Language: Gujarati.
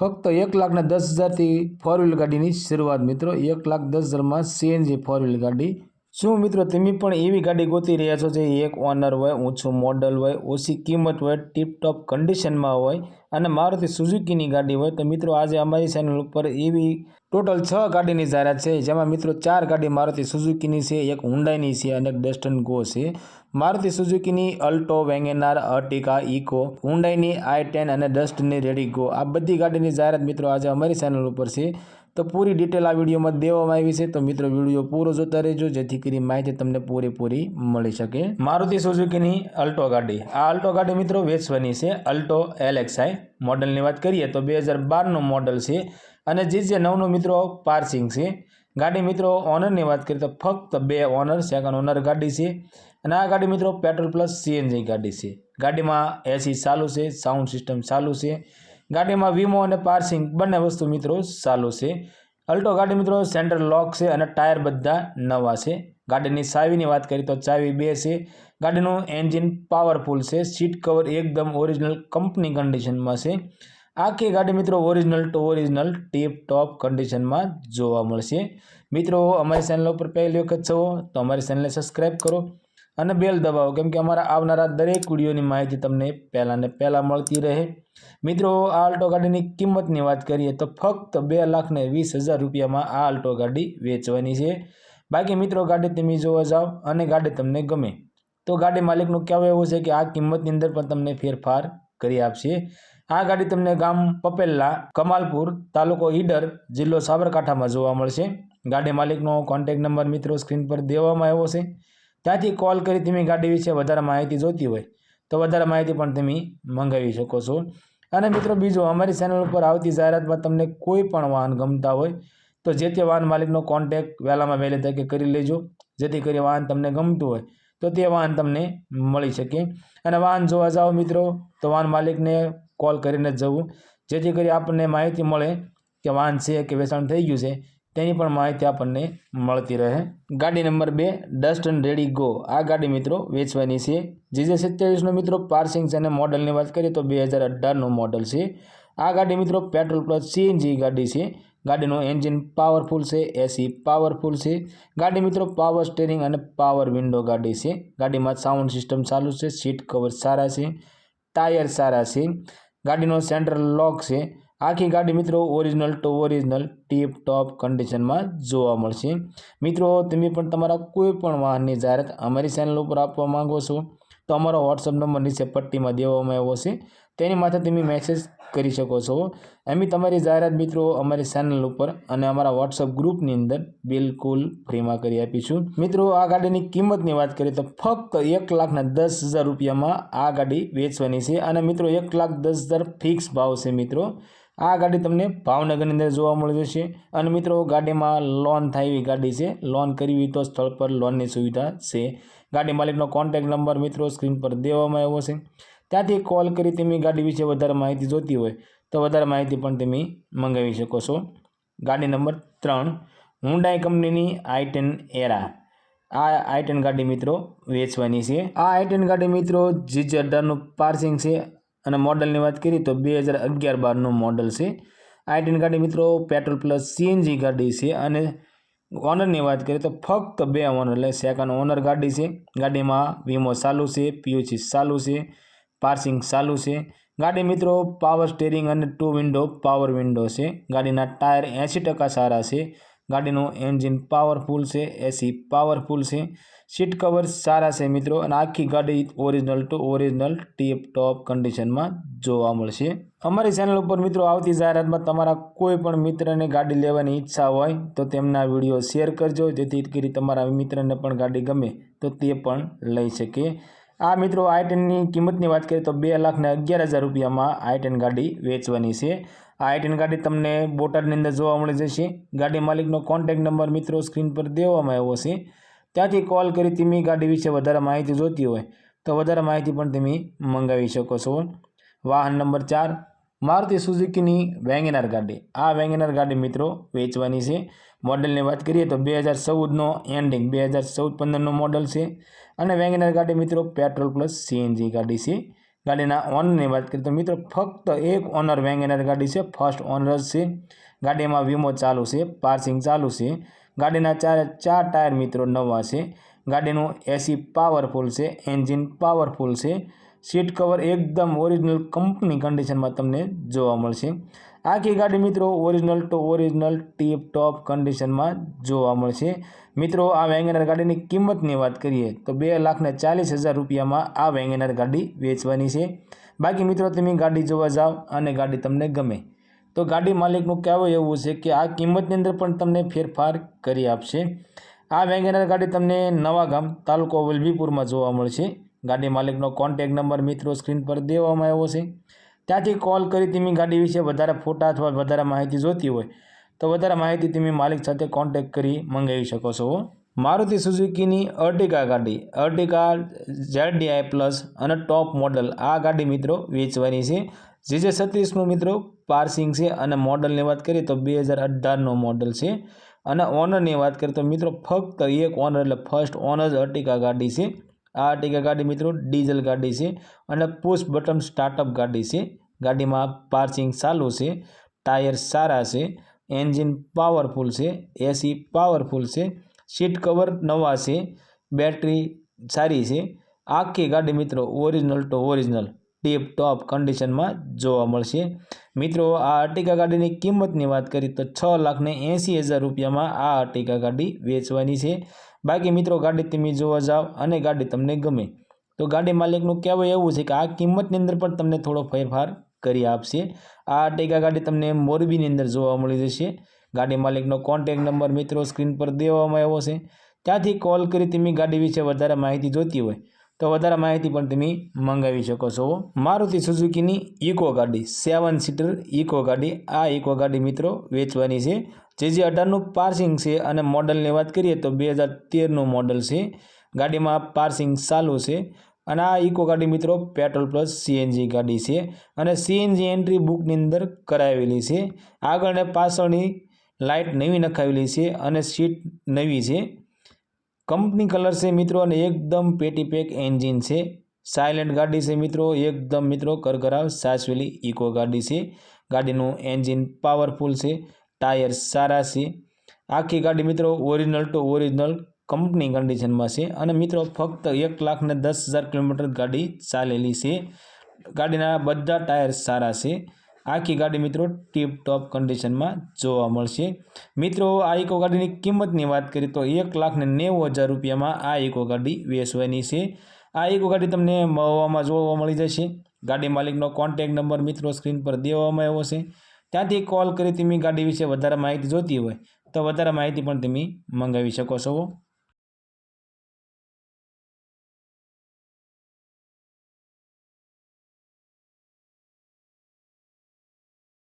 ફક્ત એક લાખના દસ હજારથી ફોર વ્હીલ ગાડીની શરૂઆત, મિત્રો. એક લાખ દસ હજારમાં સીએનજી ફોર વ્હીલ ગાડી. શું મિત્રો તમે પણ એવી ગાડી ગોતી રહ્યા છો જે એક ઓનર હોય, ઊંચું મોડલ હોય, ઓછી કિંમત હોય ટીપટોપ કન્ડિશનમાં હોય? અને મારુતિ સુઝુકીની ગાડી હોય તો મિત્રો આજે અમારી ચેનલ ઉપર એવી ટોટલ છ ગાડીની જાહેરાત છે. જેમાં મિત્રો ચાર ગાડી મારુતિ સુઝુકીની છે, એક હુન્ડાઈની છે અને એક ડસ્ટન ગો છે. મારુતિ સુઝુકીની અલ્ટો વેંગેનાર અર્ટિકા ઇકો હુન્ડાઈની આઈ ટેન અને ડસ્ટની રેડી ગો આ બધી ગાડીની જાહેરાત મિત્રો આજે અમારી ચેનલ ઉપર છે. તો પૂરી ડિટેલ આ વિડીયોમાં દેવામાં આવી છે. તો મિત્રો વીડિયો પૂરો જોતા રહેજો, જેથી કરી માહિતી તમને પૂરેપૂરી મળી શકે. મારુતિ સુઝુકીની અલ્ટો ગાડી. આ અલ્ટો ગાડી મિત્રો વેચવાની છે અલ્ટો એલએક્સઆઈ મોડલની વાત કરીએ તો બે હજાર બારનું મોડલ છે અને જે જે નવનું મિત્રો પાર્સિંગ છે, ગાડી મિત્રો ઓનરની વાત કરીએ તો ફક્ત બે ઓનર સેકન્ડ ઓનર ગાડી છે અને આ ગાડી મિત્રો પેટ્રોલ પ્લસ સીએનજી ગાડી છે. ગાડીમાં એસી ચાલુ છે, સાઉન્ડ સિસ્ટમ ચાલુ છે. ગાડીમાં વીમો અને પાર્સિંગ બંને વસ્તુ મિત્રો ચાલુ છે. અલ્ટો ગાડી મિત્રો સેન્ટર લોક છે અને ટાયર બધા નવા છે. ગાડીની ચાવીની વાત કરીએ તો ચાવી બે છે ગાડીનું એન્જિન પાવરફુલ છે. સીટ કવર એકદમ ઓરિજિનલ કંપની કન્ડિશનમાં છે. આખી ગાડી મિત્રો original to original tip top કન્ડિશનમાં જોવા મળશે. મિત્રો, અમારી ચેનલ ઉપર પહેલી વખત છો તો અમારી ચેનલને સબસ્ક્રાઈબ કરો અને બેલ દબાવો કેમ કે અમારા આવનારા દરેક વિડીયોની માહિતી તમને પહેલાં ને પહેલાં મળતી રહે. મિત્રો, આ આલ્ટો ગાડીની કિંમતની વાત કરીએ તો ફક્ત બે લાખ ને વીસ હજાર રૂપિયામાં આ આલ્ટો ગાડી વેચવાની છે. બાકી મિત્રો, ગાડી તમે જોવા જાઓ અને ગાડી તમને ગમે. તો ગાડી માલિકનું કહેવું એવું છે કે આ કિંમતની અંદર પણ તમને ફેરફાર કરી આપશે. આ ગાડી તમને ગામ પપેલ્લા કમાલપુર તાલુકો ઈડર જિલ્લો સાબરકાંઠામાં જોવા મળશે. ગાડી માલિકનો કોન્ટેક નંબર મિત્રો સ્ક્રીન પર દેવામાં આવ્યો છે. ત્યાંથી કોલ કરી તમે ગાડી વિશે વધારે માહિતી જોતી હોય તો વધારે માહિતી પણ તમે મંગાવી શકો છો. અને મિત્રો બીજું અમારી ચેનલ ઉપર આવતી જાહેરાતમાં તમને કોઈ પણ વાહન ગમતા હોય તો જે તે વાહન માલિકનો કોન્ટેક્ટ વહેલામાં વહેલી તકે કરી લેજો. જેથી કરી વાહન તમને ગમતું હોય તો તે વાહન તમને મળી શકે. અને વાહન જોવા જાઓ મિત્રો, તો વાહન માલિકને કોલ કરીને જવું. જેથી કરી આપણને માહિતી મળે કે વાહન છે કે વેચાણ થઈ ગયું છે. તેની પણ માહિતી આપણને મળતી રહે. ગાડી નંબર બે ડસ્ટન રેડી ગો આ ગાડી મિત્રો વેચવાની છે. જીજે સિત્તેરીસનો મિત્રો પાર્સિંગ છે અને મોડલની વાત કરીએ તો બે હજાર અઢારનું મોડલ છે. આ ગાડી મિત્રો પેટ્રોલ પ્લસ સીએનજી ગાડી છે. ગાડીનું એન્જિન પાવરફુલ છે એસી પાવરફુલ છે. ગાડી મિત્રો પાવર સ્ટેરિંગ અને પાવર વિન્ડો ગાડી છે. ગાડીમાં સાઉન્ડ સિસ્ટમ ચાલુ છે સીટ કવર સારા છે ટાયર સારા છે. ગાડીનો સેન્ટ્રલ લોક છે. આખી ગાડી મિત્રો original to original tip top કન્ડિશનમાં જોવા મળશે. મિત્રો, તમે પણ તમારા કોઈ પણ વાહનની જાહેરાત અમારી ચેનલ ઉપર આપવા માંગો છો, તો અમારો વોટ્સઅપ નંબર નીચે પટ્ટીમાં દેવામાં આવ્યો છે. તેની માથે તમે મેસેજ કરી શકો છો. એમ તમારી જાહેરાત મિત્રો અમારી ચેનલ ઉપર અને અમારા વોટ્સઅપ ગ્રુપની અંદર બિલકુલ ફ્રીમાં કરી આપીશું. મિત્રો, આ ગાડીની કિંમતની વાત કરીએ તો ફક્ત એક લાખના દસ હજાર રૂપિયામાં આ ગાડી વેચવાની છે અને મિત્રો, એક લાખ દસ હજાર ફિક્સ ભાવ છે મિત્રો. આ ગાડી તમને ભાવનગરની અંદર જોવા મળી જશે. અને મિત્રો, ગાડીમાં લોન થાય એવી ગાડી છે. લોન કરવી તો સ્થળ પર લોનની સુવિધા છે. ગાડી માલિકનો કોન્ટેક્ટ નંબર મિત્રો સ્ક્રીન પર દેવામાં આવ્યો છે. ત્યાંથી કોલ કરી તમે ગાડી વિશે વધારે માહિતી જોતી હોય તો વધારે માહિતી પણ તમે મંગાવી શકો છો. ગાડી નંબર ત્રણ હુન્ડાઈ કંપનીની આઈ ટેન એરા આ આઈ ટેન ગાડી મિત્રો વેચવાની છે. આ આઈ ગાડી મિત્રો જીજે અઢારનું પાર્સિંગ છે અને મોડલની વાત કરીએ તો બે હજાર અગિયાર બારનું મોડલ છે. આઈ ટેન ગાડી મિત્રો પેટ્રોલ પ્લસ સીએનજી ગાડી છે અને ઓનરની વાત કરીએ તો ફક્ત બે ઓનર એટલે સેકન્ડ ઓનર ગાડી છે. ગાડીમાં વીમો ચાલુ છે, પીયુસી ચાલુ છે. પાર્સિંગ ચાલુ છે. ગાડી મિત્રો પાવર સ્ટેરિંગ અને ટુ વિન્ડો પાવર વિન્ડો છે. ગાડીના ટાયર એંસી ટકા સારા છે. ગાડીનું એન્જિન પાવરફુલ છે એસી પાવરફુલ છે. સીટ કવર સારા છે મિત્રો અને આખી ગાડી original to original tip top કન્ડિશનમાં જોવા મળશે. અમારી ચેનલ ઉપર મિત્રો આવતી જાહેરાતમાં તમારા કોઈ પણ મિત્રને ગાડી લેવાની ઈચ્છા હોય તો તેમના વીડિયો શેર કરજો. જેથી કરી તમારા મિત્રને પણ ગાડી ગમે તો તે પણ લઈ શકે. આ મિત્રો આઈ ટેનની કિંમતની વાત કરીએ તો બે લાખને અગિયાર હજાર રૂપિયામાં આઈ ટેન ગાડી વેચવાની છે. આ આઈ ટેન ગાડી તમને બોટાદની અંદર જોવા મળી જશે. ગાડી માલિકનો કોન્ટેક્ટ નંબર મિત્રો સ્ક્રીન પર દેવામાં આવ્યો છે. ત્યાંથી કોલ કરી તમે ગાડી વિશે વધારે માહિતી જોતી હોય તો વધારે માહિતી પણ તમે મંગાવી શકો છો. વાહન નંબર ચાર મારુતિ સુઝુકીની વેંગેનાર ગાડી. આ વેંગેનાર ગાડી મિત્રો વેચવાની છે. મોડલની વાત કરીએ તો બે હજાર ચૌદનો એન્ડિંગ, બે હજાર ચૌદ પંદરનો મોડલ છે. અને વેંગેનાર ગાડી મિત્રો પેટ્રોલ પ્લસ સીએનજી ગાડી છે. ગાડીના ઓનરની વાત કરીએ તો મિત્રો ફક્ત એક ઓનર વેંગેનર ગાડી છે, ફર્સ્ટ ઓનર જ છે. ગાડીમાં વીમો ચાલુ છે, પાર્સિંગ ચાલુ છે. ગાડીના ચારે ચાર ટાયર મિત્રો નવા છે. ગાડીનું એસી પાવરફુલ છે, એન્જિન પાવરફુલ છે. સીટ કવર એકદમ ઓરિજિનલ કંપની કન્ડિશનમાં તમને જોવા મળશે. આખી ગાડી મિત્રો original to original, tip top કન્ડિશનમાં જોવા મળશે. મિત્રો, આ વેંગેનર ગાડીની કિંમતની વાત કરીએ તો બે લાખને ચાલીસ હજાર રૂપિયામાં આ વેંગેનર ગાડી વેચવાની છે. બાકી મિત્રો, તમે ગાડી જોવા જાઓ અને ગાડી તમને ગમે. તો ગાડી માલિકનું કહેવું એવું છે કે આ કિંમતની અંદર પણ તમને ફેરફાર કરી આપશે. આ વેંગેનર ગાડી તમને નવા ગામ તાલુકો વલભીપુરમાં જોવા મળશે. ગાડી માલિકનો કોન્ટેક નંબર મિત્રો સ્ક્રીન પર દેવામાં આવ્યો છે. ત્યાંથી કોલ કરી તમે ગાડી વિશે વધારે ફોટા અથવા વધારે માહિતી જોતી હોય તો વધારે માહિતી તમે માલિક સાથે કોન્ટેક કરી મંગાવી શકો છો. મારુતિ સુઝુકીની અર્ટિકા ગાડી, અર્ટિકા ઝેડડીઆઈ પ્લસ અને ટોપ મોડલ આ ગાડી મિત્રો વેચવાની છે. જે જે છત્રીસનું મિત્રો પાર્સિંગ છે અને મોડલની વાત કરીએ તો બે હજાર અઢારનું મોડલ છે. અને ઓનરની વાત કરીએ તો મિત્રો ફક્ત એક ઓનર એટલે ફર્સ્ટ ઓનર જ અર્ટિકા ગાડી છે. આ અર્ટિકા ગાડી મિત્રો ડીઝલ ગાડી છે અને પુશ બટન સ્ટાર્ટઅપ ગાડી છે. ગાડીમાં પાર્સિંગ ચાલુ છે, ટાયર સારા છે એન્જિન પાવરફુલ છે એસી પાવરફુલ છે સીટ કવર નવા છે બેટરી સારી છે. આખી ગાડી મિત્રો original to original tip top કન્ડિશનમાં જોવા મળશે. મિત્રો, આ અર્ટિકા ગાડીની કિંમતની વાત કરીએ તો છ લાખને એંસી હજાર રૂપિયામાં આ અર્ટિકા ગાડી વેચવાની છે. બાકી મિત્રો, ગાડી તમે જોવા જાઓ અને ગાડી તમને ગમે તો ગાડી માલિકનું કહેવું એવું છે કે આ કિંમતની અંદર પણ તમને થોડો ફેરફાર કરી આપશે. આ અર્ટિકા ગાડી તમને મોરબીની અંદર જોવા મળી જશે. ગાડી માલિકનો કોન્ટેક નંબર મિત્રો સ્ક્રીન પર દેવામાં આવ્યો છે. ત્યાંથી કોલ કરી તમે ગાડી વિશે વધારે માહિતી જોતી હોય તો વધારે માહિતી પણ તમે મંગાવી શકો છો. મારુતિ સુઝુકીની ઇકો ગાડી, સેવન સીટર ઇકો ગાડી. આ ઇકો ગાડી મિત્રો વેચવાની છે. જે જે અઢારનું પાર્સિંગ છે અને મોડલની વાત કરીએ તો બે હજાર તેરનું મોડલ છે. ગાડીમાં પાર્સિંગ ચાલુ છે. અને આ ઇકો ગાડી મિત્રો પેટ્રોલ પ્લસ સીએનજી ગાડી છે. અને સીએનજી એન્ટ્રી બુકની અંદર કરાવેલી છે. આગળ ને પાછળની લાઇટ નવી નખાવેલી છે અને સીટ નવી છે. કંપની કલર છે મિત્રો અને એકદમ પેટી પેક એન્જિન છે. સાયલેન્ટ ગાડી છે મિત્રો, એકદમ મિત્રો કરકરાવ સાચવેલી ઇકો ગાડી છે. ગાડીનું એન્જિન પાવરફુલ છે, ટાયર સારા છે. આખી ગાડી મિત્રો ઓરિજિનલ ટુ ઓરિજિનલ કંપની કન્ડિશનમાં છે અને મિત્રો ફક્ત એક લાખ ને દસ હજાર કિલોમીટર ગાડી ચાલેલી છે. ગાડીના બધા ટાયર સારા છે. આખી ગાડી મિત્રો ટીપ ટોપ કન્ડિશનમાં જોવા મળશે. મિત્રો, આ ઇકો ગાડીની કિંમતની વાત કરીએ તો એક લાખ ને નેવું હજાર રૂપિયામાં આ ઇકો ગાડી વેચવાની છે. આ ઇકો ગાડી તમને મહુવામાં જોવા મળી જશે. ગાડી માલિકનો કોન્ટેક નંબર મિત્રો સ્ક્રીન પર દેવામાં આવ્યો છે. ત્યાંથી કોલ કરી તમે ગાડી વિશે વધારે માહિતી જોતી હોય તો વધારે માહિતી પણ તમે મંગાવી શકો છો.